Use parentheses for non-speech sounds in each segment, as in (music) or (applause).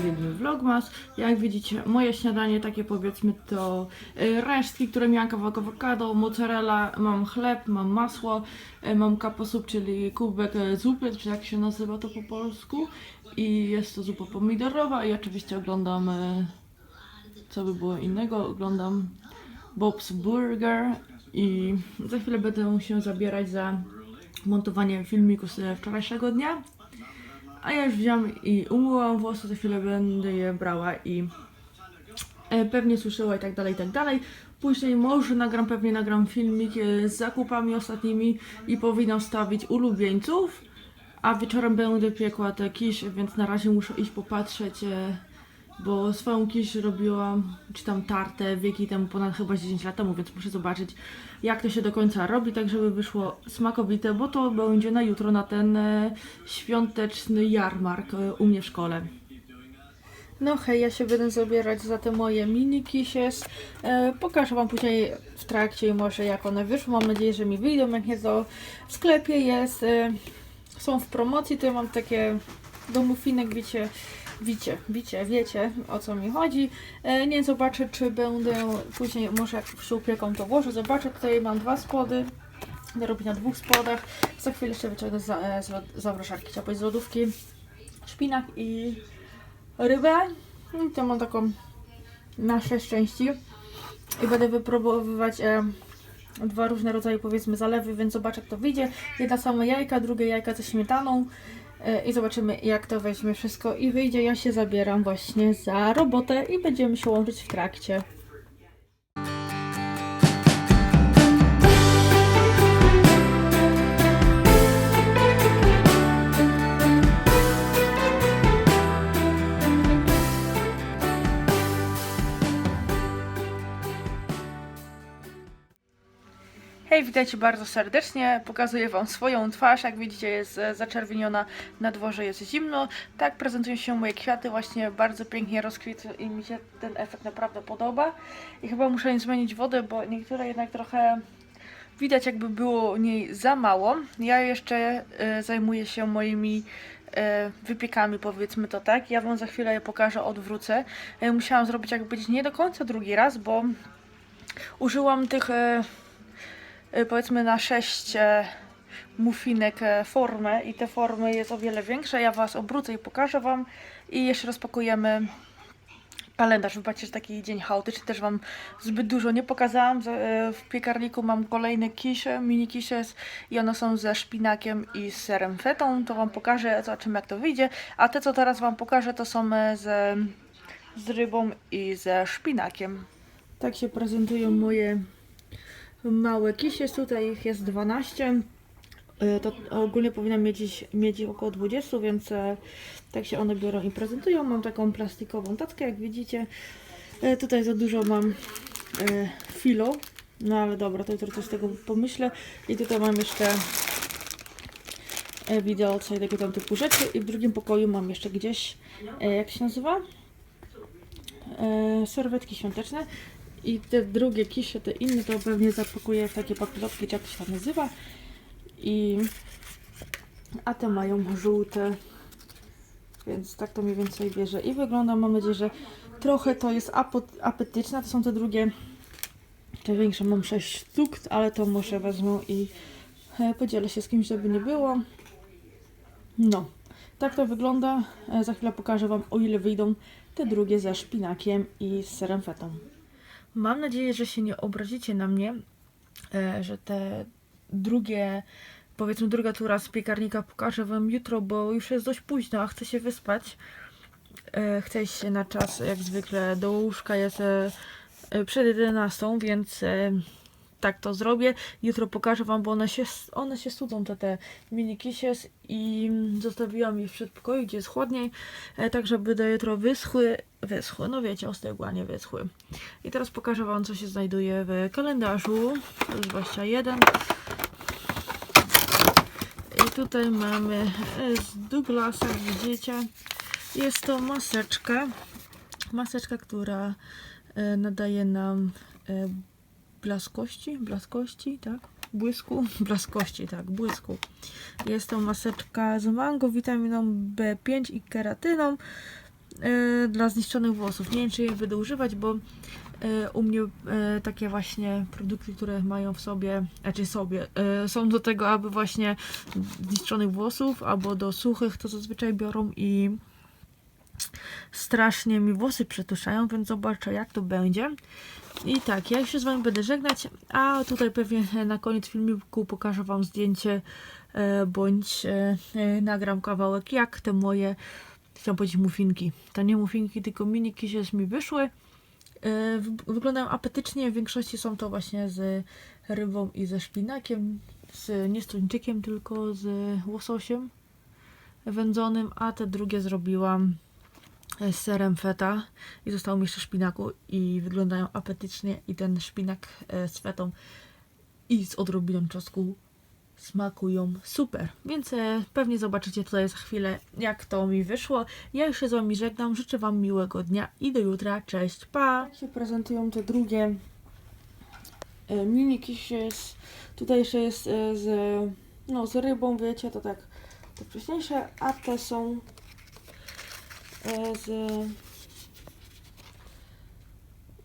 widzimy vlogmas. Jak widzicie, moje śniadanie takie powiedzmy to y, resztki, które miałam kawałek awokado, mozzarella, mam chleb, mam masło, y, mam kaposup, czyli kubek y, zupy, czy jak się nazywa to po polsku. I jest to zupa pomidorowa i oczywiście oglądam, co by było innego, oglądam Bob's Burger i za chwilę będę się zabierać za montowanie filmiku z wczorajszego dnia. A ja już wziąłem i umyłam włosy, za chwilę będę je brała i e, pewnie suszyła i tak dalej, i tak dalej. Później może nagram, pewnie nagram filmik e, z zakupami ostatnimi i powinnam wstawić ulubieńców. A wieczorem będę piekła te kisz, więc na razie muszę iść popatrzeć, e, bo swoją kisz robiłam, czy tam tartę wieki temu, ponad chyba 10 lat temu, więc muszę zobaczyć jak to się do końca robi, tak żeby wyszło smakowite, bo to będzie na jutro, na ten e, świąteczny jarmark e, u mnie w szkole. No hej, ja się będę zabierać za te moje mini kishes. E, pokażę Wam później w trakcie może jak one wyszły. Mam nadzieję, że mi wyjdą. Jak nie to w sklepie jest. E, są w promocji, to ja mam takie do mufinek, wiecie, wiecie, wiecie, wiecie o co mi chodzi. E, nie zobaczę, czy będę później, może jak się upieką, to włożę. Zobaczę, tutaj mam dwa spody. Będę robić na dwóch spodach. Za chwilę jeszcze wyciągnę e, z chciałam powiedzieć, z lodówki szpinak i rybę. I to mam taką na sześć części. I będę wypróbowywać e, dwa różne rodzaje powiedzmy zalewy, więc zobaczę jak to wyjdzie. Jedna same jajka, drugie jajka ze śmietaną. E, I zobaczymy jak to weźmie wszystko i wyjdzie. Ja się zabieram właśnie za robotę i będziemy się łączyć w trakcie. Hej, witajcie bardzo serdecznie. Pokazuję Wam swoją twarz. Jak widzicie, jest e, zaczerwieniona, na dworze jest zimno. Tak prezentują się moje kwiaty, właśnie bardzo pięknie rozkwitły i mi się ten efekt naprawdę podoba. I chyba muszę zmienić wodę, bo niektóre jednak trochę widać, jakby było niej za mało. Ja jeszcze e, zajmuję się moimi e, wypiekami, powiedzmy to tak. Ja Wam za chwilę je pokażę, odwrócę. Musiałam zrobić jakby nie do końca drugi raz, bo użyłam tych. E, y, powiedzmy na 6 muffinek e, formę i te formy jest o wiele większa. Ja Was obrócę i pokażę Wam i jeszcze rozpakujemy kalendarz. Wybaczcie, że taki dzień chaotyczny, też Wam zbyt dużo nie pokazałam. E, W piekarniku mam kolejne kisze, mini kishes i one są ze szpinakiem i z serem fetą. To Wam pokażę, zobaczymy jak to wyjdzie. A te, co teraz Wam pokażę, to są e, z, z rybą i ze szpinakiem. Tak się prezentują moje małe kisie, tutaj ich jest 12. Y, To ogólnie powinnam mieć, mieć ich około 20, więc e, tak się one biorą i prezentują. Mam taką plastikową tackę, jak widzicie. E, Tutaj za dużo mam filo, no ale dobra, to jutro coś z tego pomyślę. I tutaj mam jeszcze e, widelce i tego tam typu rzeczy. I w drugim pokoju mam jeszcze gdzieś, jak się nazywa? Serwetki świąteczne. I te drugie kisze, te inne, to pewnie zapakuję w takie papierotki, czy jak się tam nazywa. I... A te mają żółte. Więc tak to mniej więcej bierze. I wygląda, mam nadzieję, że trochę to jest apetyczne. To są te drugie, te większe. Mam 6 sztuk, ale to może wezmę i e, podzielę się z kimś, żeby nie było. No, tak to wygląda. E, Za chwilę pokażę Wam, o ile wyjdą te drugie ze szpinakiem i z serem fetą. Mam nadzieję, że się nie obrazicie na mnie, e, że te drugie, powiedzmy druga tura z piekarnika pokażę Wam jutro, bo już jest dość późno, a chcę się wyspać. E, Chcę iść na czas, jak zwykle, do łóżka jest e, przed 11, więc tak to zrobię. Jutro pokażę Wam, bo one się, one się studzą, te, te mini kishes i zostawiłam je w przedpokoju, gdzie jest chłodniej, e, tak żeby do jutro wyschły, wyschły, no wiecie, ostygły, a nie wyschły. I teraz pokażę Wam, co się znajduje w kalendarzu. To jest 21. I tutaj mamy e, z Douglasa, widzicie. Jest to maseczka. Maseczka, która e, nadaje nam blaskości, blaskości, tak? Błysku, (laughs) blaskości, tak, błysku. Jest to maseczka z mango, witaminą B5 i keratyną. e, dla zniszczonych włosów. Nie wiem, czy je będę używać, bo e, u mnie e, takie właśnie produkty, które mają w sobie, znaczy sobie, e, są do tego, aby właśnie zniszczonych włosów, albo do suchych, to zazwyczaj biorą i strasznie mi włosy przetuszają, więc zobaczę jak to będzie. I tak, ja się z Wami będę żegnać, a tutaj pewnie na koniec filmiku pokażę Wam zdjęcie e, bądź e, e, nagram kawałek, jak te moje, chciałam powiedzieć mufinki. To nie mufinki, tylko mini kisies mi wyszły. Wy- wyglądają apetycznie, w większości są to właśnie z rybą i ze szpinakiem, z, nie z tuńczykiem, tylko z łososiem wędzonym, a te drugie zrobiłam z serem feta i zostało mi jeszcze szpinaku i wyglądają apetycznie i ten szpinak e, z fetą i z odrobiną czosnku smakują super. Więc e, pewnie zobaczycie tutaj za chwilę jak to mi wyszło. Ja już się z Wami żegnam, życzę Wam miłego dnia i do jutra. Cześć, pa! Tak się prezentują te drugie e, mini kishes. Tutaj jeszcze jest z, no, z rybą, wiecie, to tak to wcześniejsze, a te są z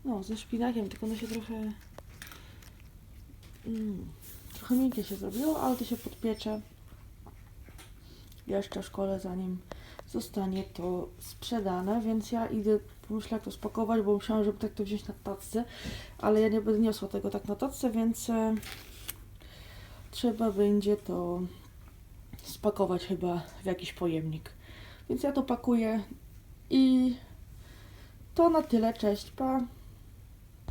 no, ze szpinakiem, tylko one się trochę mm, trochę miękkie się zrobiło, ale to się podpiecze jeszcze w szkole, zanim zostanie to sprzedane, więc ja idę, pomyślę jak to spakować, bo myślałam, żeby tak to wziąć na tacce, ale ja nie będę niosła tego tak na tacce, więc e, trzeba będzie to spakować chyba w jakiś pojemnik. Więc ja to pakuję i to na tyle. Cześć, pa!